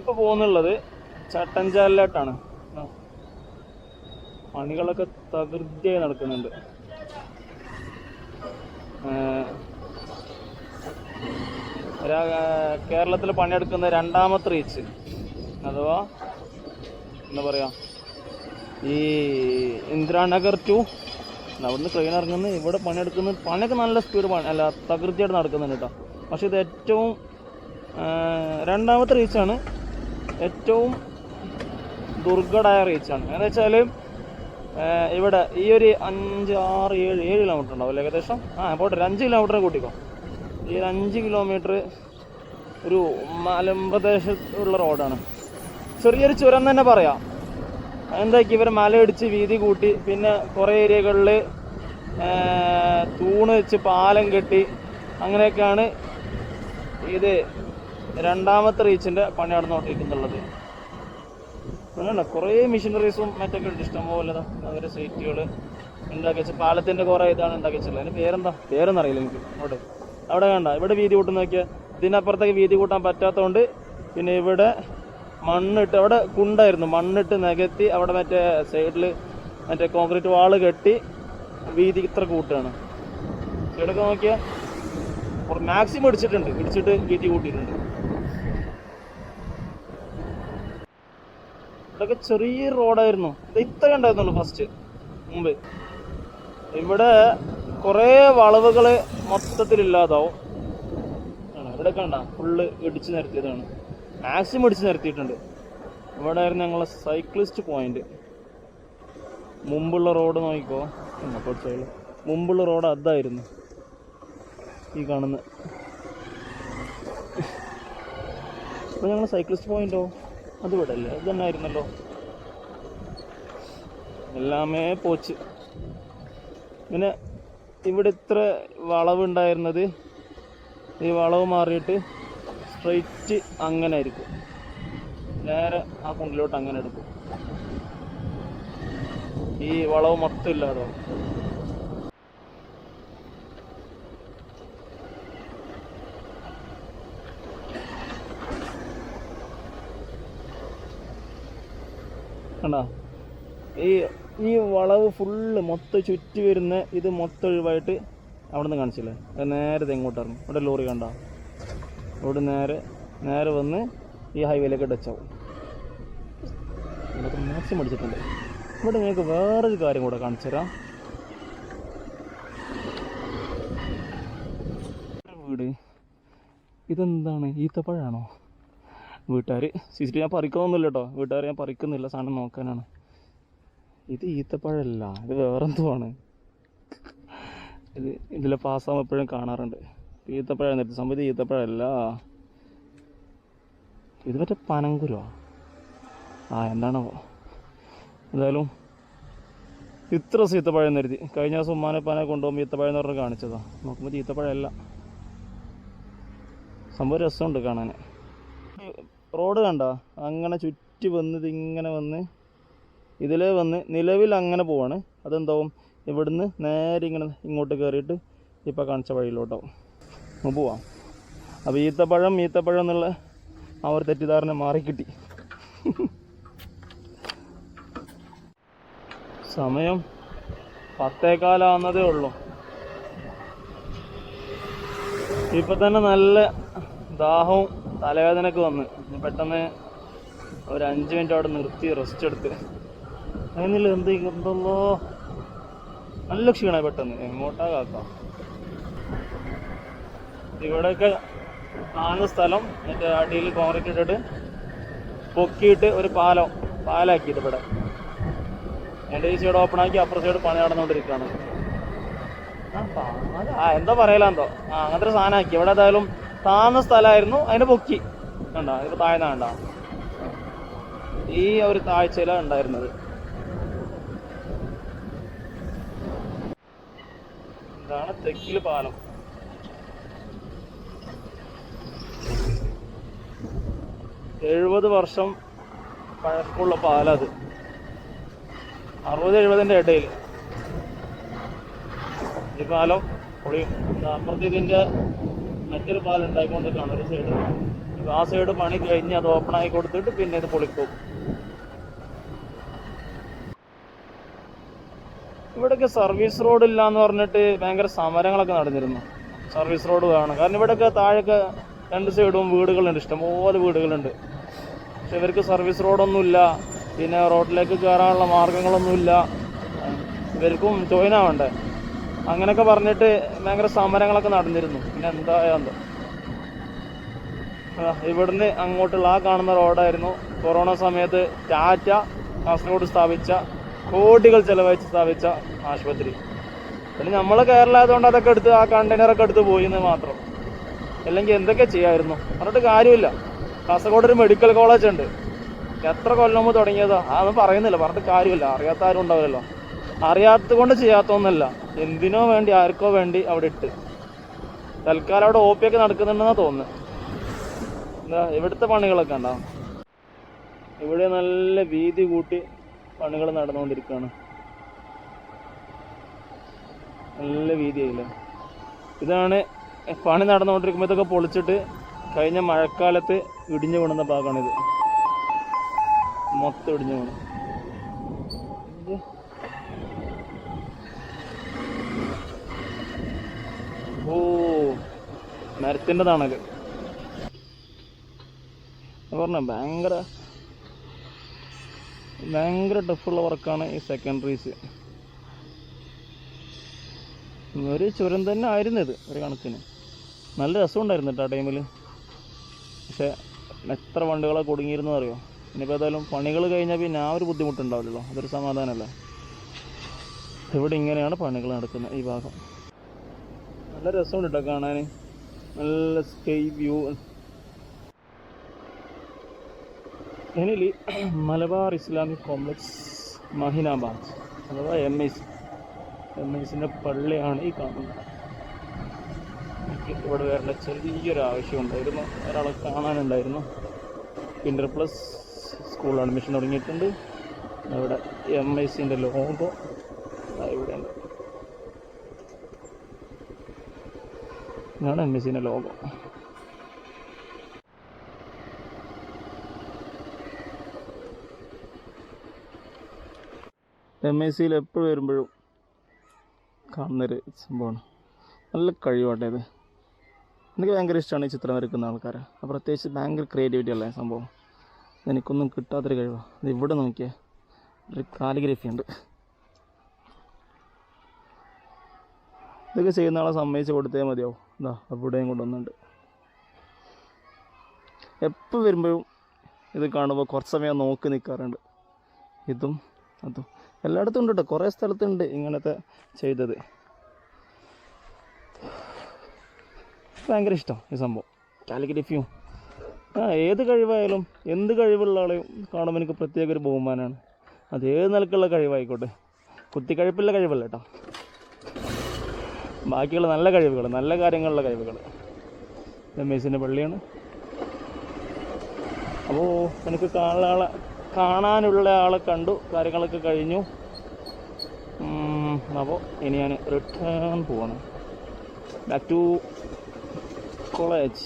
ഇപ്പൊ പോകുന്നുള്ളത് ചട്ടഞ്ചാലിലോട്ടാണ് പണികളൊക്കെ തകൃതിയായി നടക്കുന്നുണ്ട്. കേരളത്തിൽ പണിയെടുക്കുന്ന രണ്ടാമത്തെ റീച്ച്. അഥവാ എന്താ പറയാ ഈ ഇന്ദിരാനഗർ ടു അവിടുന്ന് ട്രെയിൻ ഇറങ്ങുന്നു. ഇവിടെ പണിയെടുക്കുന്ന പണിയൊക്കെ നല്ല സ്പീഡ് പണി അല്ല തകൃതിയായിട്ട് നടക്കുന്നുണ്ട് കേട്ടോ. പക്ഷെ ഇത് ഏറ്റവും രണ്ടാമത്തെ റീച്ചാണ്. ഏറ്റവും ദുർഘടായ റീച്ചാണ് എന്ന് വെച്ചാൽ ഇവിടെ ഈ ഒരു അഞ്ച് ആറ് ഏഴ് ഏഴ് കിലോമീറ്റർ ഉണ്ടാവും ഏകദേശം? ആ പോട്ടെ ഒരു അഞ്ച് കിലോമീറ്റർ കൂട്ടിക്കോ. ഈ ഒരു അഞ്ച് കിലോമീറ്റർ ഒരു മലമ്പ്രദേശത്തുള്ള റോഡാണ് ചെറിയൊരു ചുരം തന്നെ പറയാം. എന്താക്കി ഇവർ മലയിടിച്ച് വീതി കൂട്ടി പിന്നെ കുറേ ഏരിയകളിൽ തൂണ് വെച്ച് പാലം കെട്ടി അങ്ങനെയൊക്കെയാണ് ഇത് രണ്ടാമത്തെ റീച്ചിന്റെ പണി നടന്നുകൊണ്ടിരിക്കുന്നുള്ളത് പിന്നെ കുറേ മെഷീനറീസും മറ്റൊക്കെ ഉണ്ട്. ഇഷ്ടംപോലെ അവരെ സീറ്റുകൾ ഉണ്ടാക്കി വെച്ച. പാലത്തിന്റെ കുറേ ഇതാണ് ഉണ്ടാക്കി വെച്ചുള്ളത് അതിന് പേരെന്താ? പേരൊന്നും അറിയില്ല എനിക്ക്. അവിടെ. അവിടെ വേണ്ട ഇവിടെ വീതി കൂട്ടുന്ന നോക്കിയാൽ ഇതിനപ്പുറത്തേക്ക് വീതി കൂട്ടാൻ പറ്റാത്തതുകൊണ്ട് പിന്നെ ഇവിടെ മണ്ണിട്ട് അവിടെ കുണ്ടായിരുന്നു. മണ്ണിട്ട് നികത്തി അവിടെ മറ്റേ സൈഡിൽ മറ്റേ കോൺക്രീറ്റ് വാൾ കെട്ടി വീതി ഇത്ര കൂട്ടാണ്. ഇവിടെയൊക്കെ നോക്കിയാൽ മാക്സിമം ഇടിച്ചിട്ടുണ്ട്. ഇടിച്ചിട്ട് വീതി കൂട്ടിയിട്ടുണ്ട്. ഇതൊക്കെ ചെറിയ റോഡായിരുന്നു. ഇത് ഇത്ര ഉണ്ടായിരുന്നുള്ളൂ ഫസ്റ്റ് മുമ്പ്. ഇവിടെ കുറേ വളവുകൾ ആണ്. ഇവിടെ കണ്ട ഫുള്ള് ഇടിച്ചു നിരത്തിയതാണ്. മാക്സിമം ഇടിച്ചു നിരത്തിയിട്ടുണ്ട്. ഇവിടെ ആയിരുന്നു ഞങ്ങളെ സൈക്ലിസ്റ്റ് പോയിന്റ് മുമ്പുള്ള റോഡ് നോക്കിക്കോ. കുറച്ചുള്ള മുമ്പുള്ള റോഡ് അതായിരുന്നു. ഈ കാണുന്ന. ഇപ്പൊ ഞങ്ങൾ സൈക്ലിസ്റ്റ് പോയിന്റോ അത് ഇവിടെ അല്ലേ അത് തന്നെ ആയിരുന്നല്ലോ എല്ലാമേ പോച്ച്. പിന്നെ ഇവിടെ ഇത്ര വളവുണ്ടായിരുന്നത്? ഈ വളവ് മാറിയിട്ട് സ്ട്രെയിറ്റ് അങ്ങനെ ആയിരിക്കും നേരെ ആ കുണ്ടിലോട്ട് അങ്ങനെ എടുക്കും ഈ വളവ് മൊത്തം ഇല്ലാതാവും. കണ്ടാ? ഈ ഈ വളവ് ഫുള്ള് മൊത്തം ചുറ്റി വരുന്ന ഇത് മൊത്തം ഒഴിവായിട്ട് അവിടെ നിന്ന് കാണിച്ചില്ലേ? അത് നേരെ ഇവിടെ ലോറി കണ്ട? ഇവിടെ നേരെ നേരെ വന്ന് ഈ ഹൈവേയിലേക്ക് ടച്ചാവും ഇതൊക്കെ മാക്സിമം അടിച്ചിട്ടുണ്ട്. ഇവിടെ നിങ്ങൾക്ക് വേറൊരു കാര്യം കൂടെ കാണിച്ചു തരാം. വീട്. ഇതെന്താണ്? ഈത്തപ്പഴമാണോ വീട്ടുകാർ സി ഞാൻ പറിക്കുന്നൊന്നുമില്ല കേട്ടോ വീട്ടുകാർ ഞാൻ പറിക്കുന്നില്ല. സാധനം നോക്കാനാണ്. ഇത് ഈത്തപ്പഴമല്ല ഇത് വേറെന്തോ ആണ് ഇത് ഇതിലെ പാസ്സാകുമ്പോൾ എപ്പോഴും കാണാറുണ്ട്. ഈത്തപ്പഴം നിർത്തി സംഭവം ഈത്തപ്പഴമല്ല ഇത് മറ്റേ പനങ്കുരോ ആ എന്താണോ? എന്തായാലും ഇത്ര സീത്തപ്പഴം നിർത്തി കഴിഞ്ഞ ദിവസം ഉമ്മാനെ പനെ കൊണ്ടുപോകുമ്പോൾ ഈത്തപ്പഴം എന്ന് പറഞ്ഞ് കാണിച്ചതാണ് നോക്കുമ്പോൾ ഈത്തപ്പഴല്ല. സംഭവം രസമുണ്ട് കാണാൻ റോഡ് കണ്ട? അങ്ങനെ ചുറ്റി വന്ന് ഇതിങ്ങനെ വന്ന് ഇതിൽ വന്ന് നിലവിൽ അങ്ങനെ പോവാണ്. അതെന്താവും? ഇവിടുന്ന് നേരെ ഇങ്ങനെ ഇങ്ങോട്ട് കയറിയിട്ട് ഇപ്പോൾ കാണിച്ച വഴിയിലോട്ടാവും പോവാം. അപ്പോൾ ഈത്തപ്പഴം ഈത്തപ്പഴം എന്നുള്ള ആ ഒരു തെറ്റിദ്ധാരണ മാറിക്കിട്ടി സമയം പത്തേക്കാലാവുന്നതേ ഉള്ളൂ. ഇപ്പം തന്നെ നല്ല ദാഹവും തലവേദനയൊക്കെ വന്ന്. പെട്ടെന്ന് ഒരു അഞ്ച് മിനിറ്റ് അവിടെ നിർത്തി റെസ്റ്റ് എടുത്ത്. അങ്ങനെയല്ല എന്ത് എന്തല്ലോ നല്ല ക്ഷീണമായി പെട്ടെന്ന്. എങ്ങോട്ടാ കാക്കാം? ഇവിടെയൊക്കെ കാണുന്ന സ്ഥലം മറ്റേ അടിയിൽ കോൺക്രീറ്റ് ഇട്ടിട്ട് പൊക്കിയിട്ട് ഒരു പാലം പാലാക്കിയിട്ട് ഇവിടെ. എന്റെ ഈ സൈഡ് ഓപ്പൺ ആക്കി അപ്പുറ സൈഡ് പണി നടന്നുകൊണ്ടിരിക്കുകയാണ്. ആ, എന്താ പറയലാന്തോ ആ അങ്ങനത്തെ ഒരു സാധനം ആക്കി. ഇവിടെ ഏതായാലും താന്ന സ്ഥലമായിരുന്നു അതിന്റെ പൊക്കി. കണ്ട? ഇപ്പൊ താഴ്ന്ന കണ്ട? ഈ ഒരു താഴ്ചയിലാണ് ഉണ്ടായിരുന്നത്. ഇതാണ് തെക്കിൽ പാലം. എഴുപത് വർഷം പഴക്കമുള്ള പാലം അത് അറുപത് എഴുപതിന്റെ ഇടയിൽ. ഈ പാലം പൊളിയും. അപ്പുറത്ത് ഇതിന്റെ മറ്റൊരു പാൽ ഉണ്ടായിക്കൊണ്ടിരിക്കുകയാണ് ഒരു സൈഡ് ആ സൈഡ് പണി കഴിഞ്ഞ് അത് ഓപ്പൺ ആയി കൊടുത്തിട്ട് പിന്നെ ഇത് പൊളിക്കും. ഇവിടെയൊക്കെ സർവീസ് റോഡ് ഇല്ല എന്ന് പറഞ്ഞിട്ട് ഭയങ്കര സമരങ്ങളൊക്കെ നടന്നിരുന്നു. സർവീസ് റോഡ് വേണം കാരണം ഇവിടെയൊക്കെ താഴെയൊക്കെ രണ്ട് സൈഡും വീടുകളുണ്ട്. ഇഷ്ടംപോലെ വീടുകളുണ്ട്. പക്ഷെ ഇവർക്ക് സർവീസ് റോഡൊന്നുമില്ല പിന്നെ റോഡിലേക്ക് കയറാനുള്ള മാർഗങ്ങളൊന്നുമില്ല ഇവർക്കും ജോയിൻ ആവണ്ടേ അങ്ങനെയൊക്കെ പറഞ്ഞിട്ട് ഭയങ്കര സമരങ്ങളൊക്കെ നടന്നിരുന്നു. പിന്നെ എന്തായാ എന്തോ ഇവിടുന്ന് അങ്ങോട്ടുള്ള ആ കാണുന്ന റോഡായിരുന്നു. കൊറോണ സമയത്ത് ടാറ്റ കാസർഗോഡ് സ്ഥാപിച്ച കോടികൾ ചെലവഴിച്ച് സ്ഥാപിച്ച ആശുപത്രി. പിന്നെ നമ്മൾ കേരളം ആയതുകൊണ്ട് അതൊക്കെ എടുത്ത് ആ കണ്ടെയ്നറൊക്കെ എടുത്ത് പോയി എന്ന് മാത്രം. അല്ലെങ്കിൽ എന്തൊക്കെ ചെയ്യായിരുന്നു? പറഞ്ഞിട്ട് കാര്യമില്ല. കാസർഗോഡ് ഒരു മെഡിക്കൽ കോളേജ് ഉണ്ട്. എത്ര കൊല്ലം മുമ്പ് തുടങ്ങിയതാ? അതൊന്നും പറയുന്നില്ല. പറഞ്ഞിട്ട് കാര്യമില്ല. അറിയാത്ത ആരും ഉണ്ടാവില്ലല്ലോ. അറിയാത്തത് കൊണ്ട് ചെയ്യാത്തൊന്നല്ല എന്തിനോ വേണ്ടി ആർക്കോ വേണ്ടി അവിടെ ഇട്ട്. തൽക്കാലം അവിടെ ഒ പി ഒക്കെ നടക്കുന്നുണ്ടെന്നാ തോന്നുന്നത് എന്താ ഇവിടുത്തെ പണികളൊക്കെ ഉണ്ടാവും ഇവിടെ നല്ല വീതി കൂട്ടി പണികൾ നടന്നുകൊണ്ടിരിക്കുകയാണ്. നല്ല വീതിയായില്ലേ? ഇതാണ് പണി നടന്നുകൊണ്ടിരിക്കുമ്പോൾ ഇതൊക്കെ പൊളിച്ചിട്ട് കഴിഞ്ഞ മഴക്കാലത്ത് ഇടിഞ്ഞു വീണുന്ന ഭാഗമാണിത്. മൊത്തം ഇടിഞ്ഞു വീണു ഇത് ഓ മരത്തിന്റെ തണൽ പറഞ്ഞ ഭയങ്കര ഭയങ്കര ടഫുള്ള വർക്കാണ് ഈ സെക്കൻഡറീസ് ഒരു ചുരം തന്നെ ആയിരുന്നു ഇത് ഒരു കണക്കിന്. നല്ല രസമുണ്ടായിരുന്നു കേട്ടോ ആ ടൈമിൽ പക്ഷെ എത്ര വണ്ടികളെ കുടുങ്ങിയിരുന്നു അറിയോ? ഇനിയിപ്പോൾ ഏതായാലും പണികൾ കഴിഞ്ഞാൽ പിന്നെ ആ ഒരു ബുദ്ധിമുട്ടുണ്ടാവില്ലല്ലോ അതൊരു സമാധാനമല്ലേ ഇവിടെ ഇങ്ങനെയാണ് പണികൾ നടക്കുന്നത് ഈ ഭാഗം. നല്ല രസമുണ്ട് കേട്ടോ കാണാൻ നല്ല സ്കൈ വ്യൂ ഇനിയിൽ മലബാർ ഇസ്ലാമിക് കോംപ്ലക്സ് മഹിനാബാദ് അഥവാ M I C M I സിന്റെ പള്ളിയാണ് ഈ കാണുന്നത്. ഇവിടെ വരേണ്ട ചെറിയൊരു ആവശ്യം ഉണ്ടായിരുന്നു ഒരാളെ കാണാനുണ്ടായിരുന്നു. ഇന്റർ പ്ലസ് സ്കൂൾ അഡ്മിഷൻ തുടങ്ങിയിട്ടുണ്ട്. അവിടെ എം ഐ സിന്റെ ലോഗോ ഇവിടെ ഉണ്ട് ഇതാണ് M S logo. M S സിയിൽ എപ്പോഴും വരുമ്പോഴും കാണുന്നൊരു സംഭവമാണ്. നല്ല കഴിവാട്ടെ ഇത്. എനിക്ക് ഭയങ്കര ഇഷ്ടമാണ് ഈ ചിത്രം വരക്കുന്ന ആൾക്കാരെ. പ്രത്യേകിച്ച് ഭയങ്കര ക്രിയേറ്റിവിറ്റി ഉള്ള സംഭവം. എനിക്കൊന്നും കിട്ടാത്തൊരു കഴിവാണ് ഇത് ഇവിടെ നോക്കിയ ഒരു കാലിഗ്രഫി ഉണ്ട്. ഇതൊക്കെ ചെയ്യുന്ന ആളെ സമ്മതിച്ച് കൊടുത്തേ മതിയാവും. ഇതാ അവിടെയും കൊണ്ടുവന്നുണ്ട് എപ്പോൾ വരുമ്പോഴും ഇത് കാണുമ്പോൾ കുറച്ച് സമയം നോക്കി നിൽക്കാറുണ്ട് ഇതും അതും എല്ലായിടത്തും ഉണ്ട് കേട്ടോ കുറേ സ്ഥലത്തുണ്ട് ഇങ്ങനത്തെ ചെയ്തത്. ഭയങ്കര ഇഷ്ടം ഈ സംഭവം. കാലിഗ്രഫിയും ആ ഏത് കഴിവായാലും എന്ത് കഴിവുള്ള ആളെയും കാണുമ്പോൾ എനിക്ക് പ്രത്യേക ഒരു ബഹുമാനമാണ് അത് ഏത് നിലക്കുള്ള കഴിവായിക്കോട്ടെ. കുത്തിക്കഴിപ്പില്ല കഴിവല്ല കേട്ടോ ബാക്കിയുള്ള നല്ല കഴിവുകൾ നല്ല കാര്യങ്ങളുള്ള കഴിവുകൾ. രമേശിന്റെ പള്ളിയാണ്. അപ്പോൾ എനിക്ക് കാണാനുള്ള കാണാനുള്ള ആളെ കണ്ടു കാര്യങ്ങളൊക്കെ കഴിഞ്ഞു. അപ്പോൾ ഇനി ഞാൻ റിട്ടേൺ പോവാണ്. Back to college